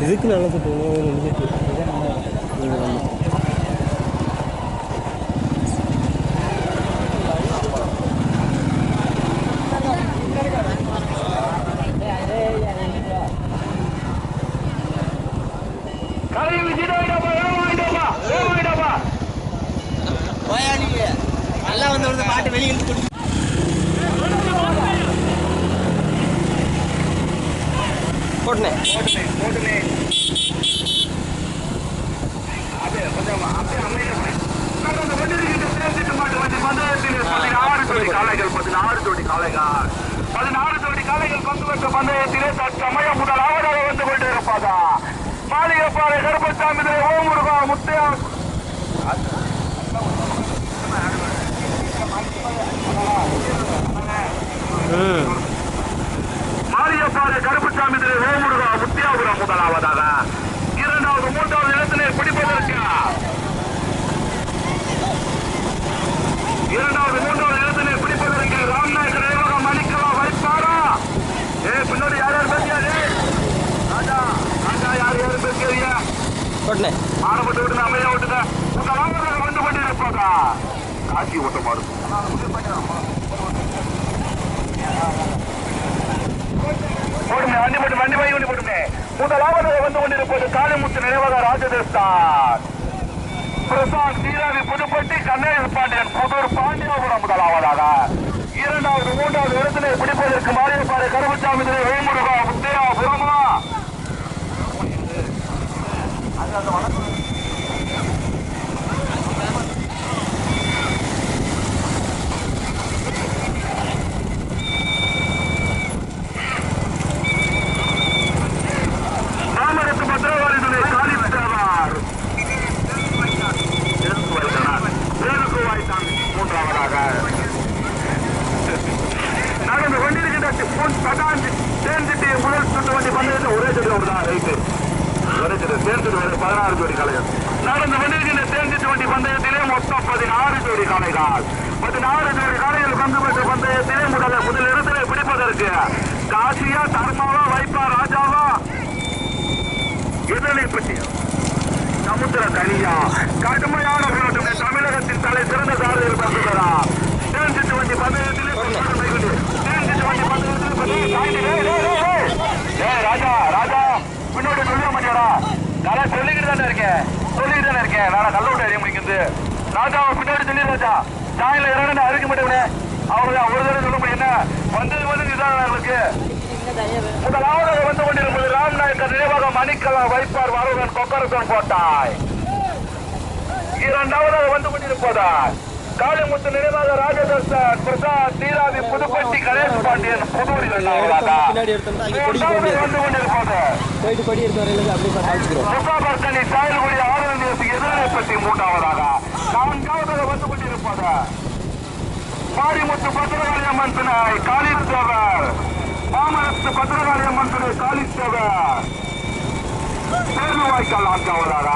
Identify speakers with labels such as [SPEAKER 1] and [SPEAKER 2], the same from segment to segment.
[SPEAKER 1] இதுக்கு நல்லது போகணும்
[SPEAKER 2] கலையில் ஜீரோயிடாப்பா வேகமாயிட்டாப்பா
[SPEAKER 3] நல்லா வந்து மாட்டு வெளியே இழுத்து
[SPEAKER 1] போட்டுனே
[SPEAKER 2] போட்டுனே போட்டுனே அப்படியே கொஞ்சம் அப்படியே அமைதியா போய். நான் அந்த வண்டியில் சேர்த்துட்டு மாட்டு வண்டி பந்தயத்தில் பதினாறு ஜோடி காளைகள் பதினாறு ஜோடி காளைகள் பதினாறு ஜோடி காளைகள் பங்கு பெற்ற பந்தயத்திலே தற்சமயம் முதலாவதாக வந்து கொண்டிருப்பதா மாளிகைப்பாறை கருப்பசாமி ஓம் முருகா முத்தையா
[SPEAKER 1] ம்
[SPEAKER 2] மாரியப்பாறை கருப்புசாமி திரு ஓமுருகா முத்தியாபுரம் முதலாவதாக இரண்டாவது மூன்றாவது இடத்திலே பிடிப்பதற்கு இரண்டாவது மூன்றாவது இடத்திலே பிடிப்பதற்கு ராம்நாயக் ரேவகம் மணிக்கலா வைப்பாரா ஏ பின்னாடி யார் யார் பேசியாரு ராஜா ராஜா யார் யார் பேசியாரியா
[SPEAKER 1] போட்டுனே
[SPEAKER 2] ஆரம்பத்தை விட்டு அமைதியா விட்டுங்க முதலாவதாக வந்து கொண்டிருப்பதா காட்சி ஓட்ட மாடு போடுமே வண்டி போட்டு வண்டி வாங்கி போடுமே போட்டுமே முதலாவதாக வந்து கொண்டிருப்பது காளிமுத்து நினைவக ராஜதேஸ்தான் பிரசாந்த் சீராவி புதுப்பட்டி கண்ணேஷ் பாண்டியன் புதூர் பாண்டியாபுரம் முதலாவதாக இரண்டாவது மூன்றாவது இடத்திலே பிடிப்பதற்கு மாரியப்பாறை கருமசாமி வேமுருகா முத்தையாபுரமா தாமரத்து வண்டி பந்தயத்தை ஒரே ஜோடி தான். ரைட்டு ஒரே ஜோடி சேர்ந்துட்டு வர பதினாறு ஜோடி காளைகள். நடந்து கொண்டிருக்கின்ற சேர்ந்துட்டு வண்டி பந்தயத்திலே மொத்தம் பதினாறு ஜோடி காளைகள். பதினாறு ஜோடி காளைகள் பங்கு பெற்ற பந்தயத்திலே முதல்ல முதல் இடத்திலே பிடிப்பதற்கு காசியா தர்மாவா வைப்பா ராஜாவா? இதனைப்பட்டி சமுத்திர கனியா. கடுமையான போராட்டமே தமிழகத்தின் தலை சிறந்த சாரதியில் பங்குகிறா தேர்ஞ்சிட்டு வண்டி பந்தயத்திலே தேர்ஞ்சிட்டு வண்டி பந்தயத்திலே பந்தயம் தாண்டி, டேய், டேய், டேய், டேய். டேய், ராஜா ராஜா பின்னாடி சொல்ல மாட்டியாடா நான் சொல்லிக்கிட்டு தானே இருக்கேன் சொல்லிக்கிட்டு நான் கல்ல விட்டு அறிய முடிக்கிறது ராஜா அவன் பின்னாடி சொல்லி ராஜா சாயில இறங்க அறிக்க மாட்டேன் அவங்க ஒரு தடவை சொல்ல முடியும் என்ன? வந்தது வந்து இதான் எங்களுக்கு முதலாவதாக வந்து கொண்டிருப்பது ராம்நாயக்கர் நினைவாக மணிக்கலா வைப்பார் வரவன் கொக்கரசன் போட்டாய். இரண்டாவது வந்து கொண்டிருப்பதா காளிமுத்து நினைவாக ராஜதர்சன் பிரசாத் நீராவி புதுப்பட்டி கணேஷ் பாண்டியன் புதூர் இரண்டாவதாக
[SPEAKER 1] பின்னாடி எடுத்தோம்னா அங்கே கொடிக்க
[SPEAKER 2] மூன்றாவது
[SPEAKER 1] முடியாது
[SPEAKER 2] வந்து கொண்டிருப்பது.
[SPEAKER 1] போயிட்டு படி எடுத்து வரையில அப்படியே காமிச்சிக்கிறோம்
[SPEAKER 2] முசாபர்கனி சாயல்குடி ஆனந்தேசி எதிரப்பட்டி மூன்றாவதாக. நான்காவதாக வந்து கொண்டிருப்பது. மாரிமுத்து பத்திரகாளி அம்மன் துணை காளித்தேவர் மாமரத்து பத்திரகாளி அம்மன் துணை காளித்தேவர் தேர்வாய்க்கால் நான்காவதாக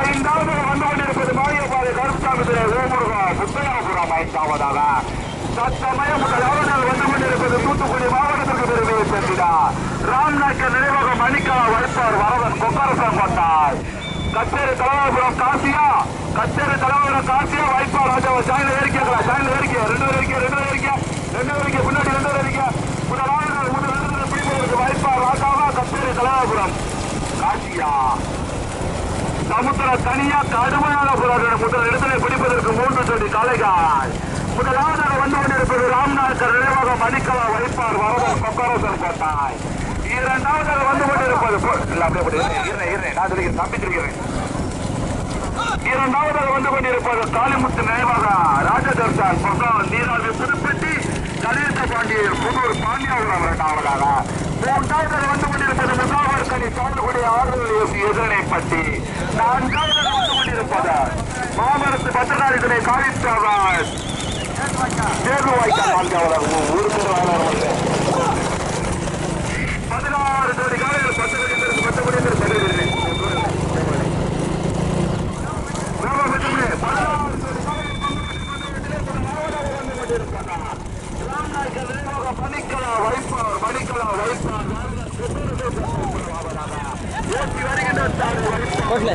[SPEAKER 2] ஐந்தாவது வந்து கொண்டிருப்பது மாரியப்பாறை கருப்சாமி துறை காண்பதாக புத்தகாபுரம் ஐந்தாவதாக வந்து கொண்டிருப்பது தூத்துக்குடி மாவட்டத்திற்கு பெருமையை சேர்க்கிறார் ராம்நாயக்க நினைவக மணிக்கா வைப்பார் வரவன் கொக்கரசம் கொண்டார். கச்சேரி தலைவரபுரம் காசியா? கச்சேரி தலைவரம் காசியா வைப்பார் ராஜா சாயல ஏறிக்கலாம் சாயல ஏறிக்க ரெண்டு பேர் ஏறிக்க ரெண்டு பேர் ரெண்டு பேர் ஏறிக்க பின்னாடி ரெண்டு பேர் ஏறிக்க முதலாவது முதல் இடத்துல பிடிப்பதற்கு வைப்பார் ராஜாவா கச்சேரி தலைவரபுரம் காசியா? சமுத்திர தனியா கடுமையான போராட்டம் முதல் இடத்திலே பிடிப்பதற்கு மூன்று ஜோடி காலைகால் முதலாவதாக வந்து கொண்டிருப்பது ராம்நாயக்கர் நினைவாக மணிக்கலா வைப்பார் வரதன் கொக்கரசன் கோட்டாய் இரண்டாவதாக வந்து கொண்டிருப்பது தம்பி இரண்டாவதாக வந்து கொண்டிருப்பது காளிமுத்து நினைவாக ராஜதர்சான் பக்கம் நீராவி புதுப்பட்டி கணேச பாண்டியர் புதூர் பாண்டியாவுடன் இரண்டாவதாக. மூன்றாவதாக வந்து கொண்டிருப்பது முதலாவது கணி சார்ந்துகுடி ஆறுதல் எதிரணைப்பட்டி நான்காவதாக வந்து கொண்டிருப்பது மாமரத்து பத்திரநாள் இதனை துணை தேர்வு வாய்க்கால் நான்காவதாக ஒரு பேர் வாழ பதினாறு கோடி காலையில் பத்து கோடி பத்து கோடி பேர் பதினேழு வைப்பார் மணிக்கலா வைப்பார்.
[SPEAKER 1] போட்டல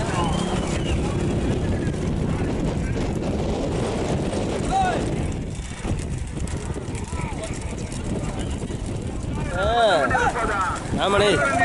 [SPEAKER 1] ஆமாடே
[SPEAKER 2] ராஜா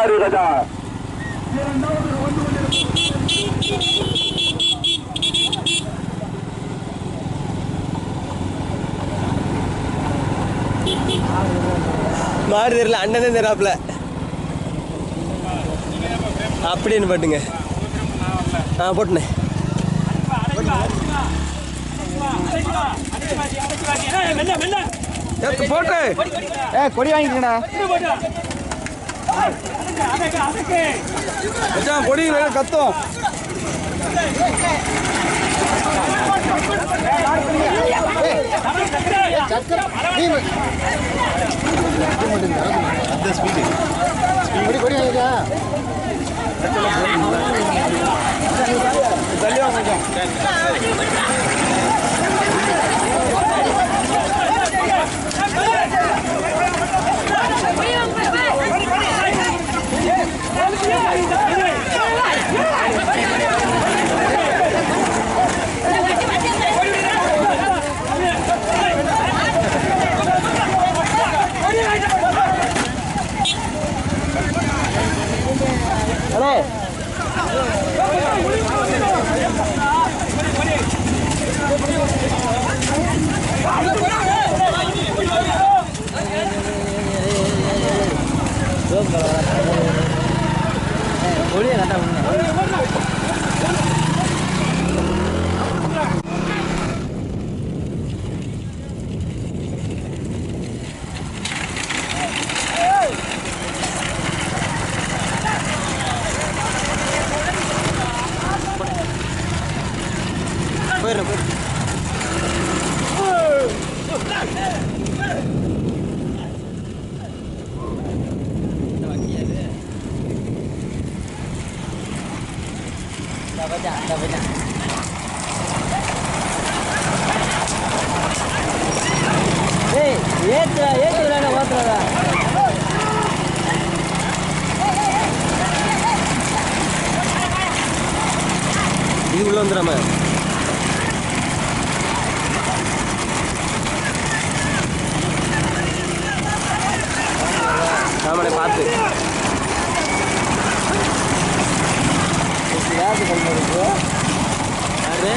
[SPEAKER 2] ராஜா
[SPEAKER 1] மாடு தெரியல அண்ணன் தான் தெராப்புல அப்படின்னு பாட்டுங்க. ஆ போட்டுனே. போட்டு. ஏ கொடி வாங்கிக்கங்கடா மச்சான் கொடி கத்தும் தள்ளி ஒளிய கட்டா போயிடுறேன் போயிடுறேன் இது உள்ள வந்துடாம ஆமாண்ணே பார்த்து. யாரு யாரு?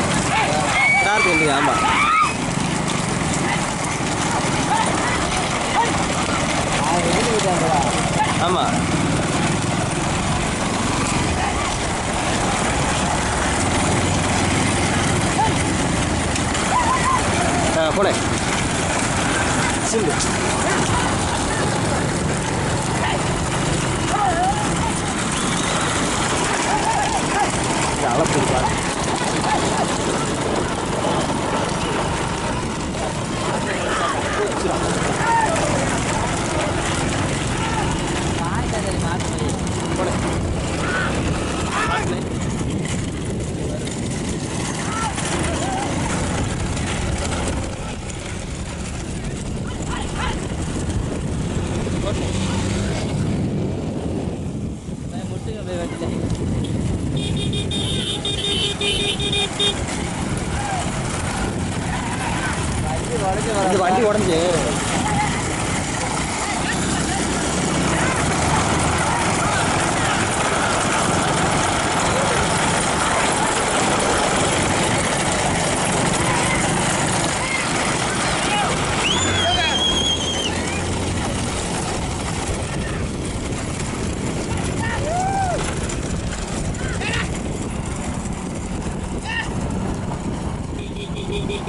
[SPEAKER 1] இல்லையா ஆமாம் ஆமாம் இது வண்டி உடஞ்சி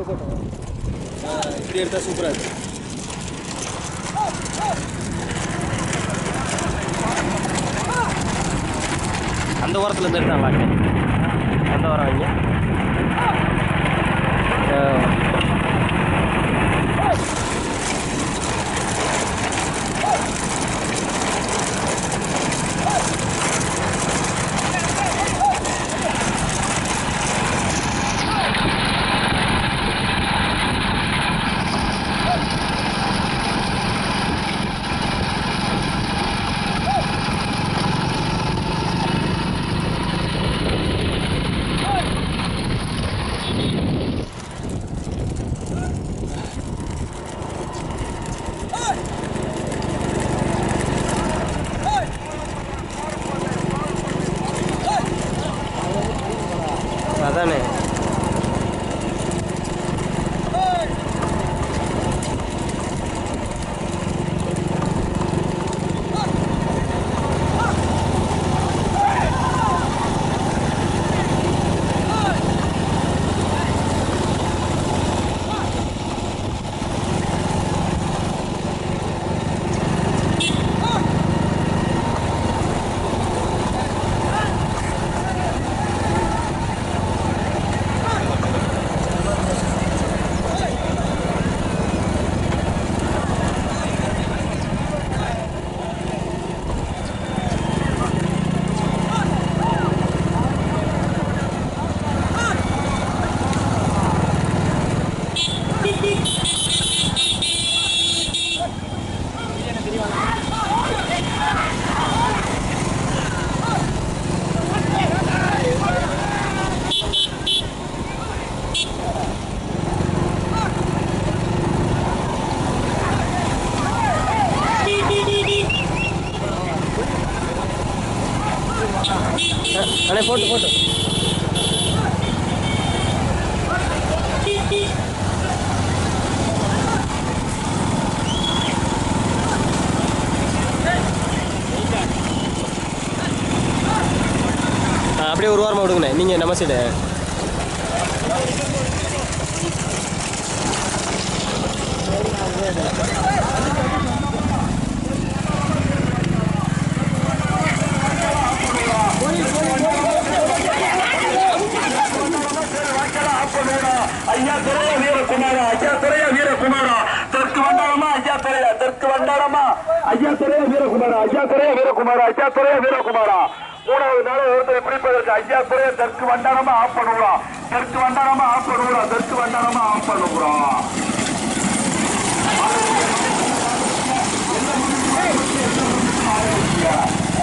[SPEAKER 1] இப்படி எடுத்தா சூப்பராக இருக்கு அந்த ஓரத்தில் இருந்து எடுத்தா அந்த ஓரம் வைங்க Oh! நீங்கள் நம்ம சைடு
[SPEAKER 2] ஐயா துறைய வீரகுமாரா? ஐயா துறைய வீரகுமாரா? தெற்கு வண்டாரமா ஐயா துறைய தெற்கு வண்டாரமா ஐயா துறைய வீரகுமாரா? ஐயா துறைய வீரகுமாரா ஐயா துறைய வீரகுமாரா? மூணாவது நாள் ஒருத்தரை பிடிப்பதற்கு ஐயா குறைய தெற்கு வண்டாரமா ஆஃப் பண்ணுறான் தெற்கு வண்டாரமா ஆஃப் பண்ணுறான் தெற்கு வண்டாரமா ஆஃப் பண்ணுறான்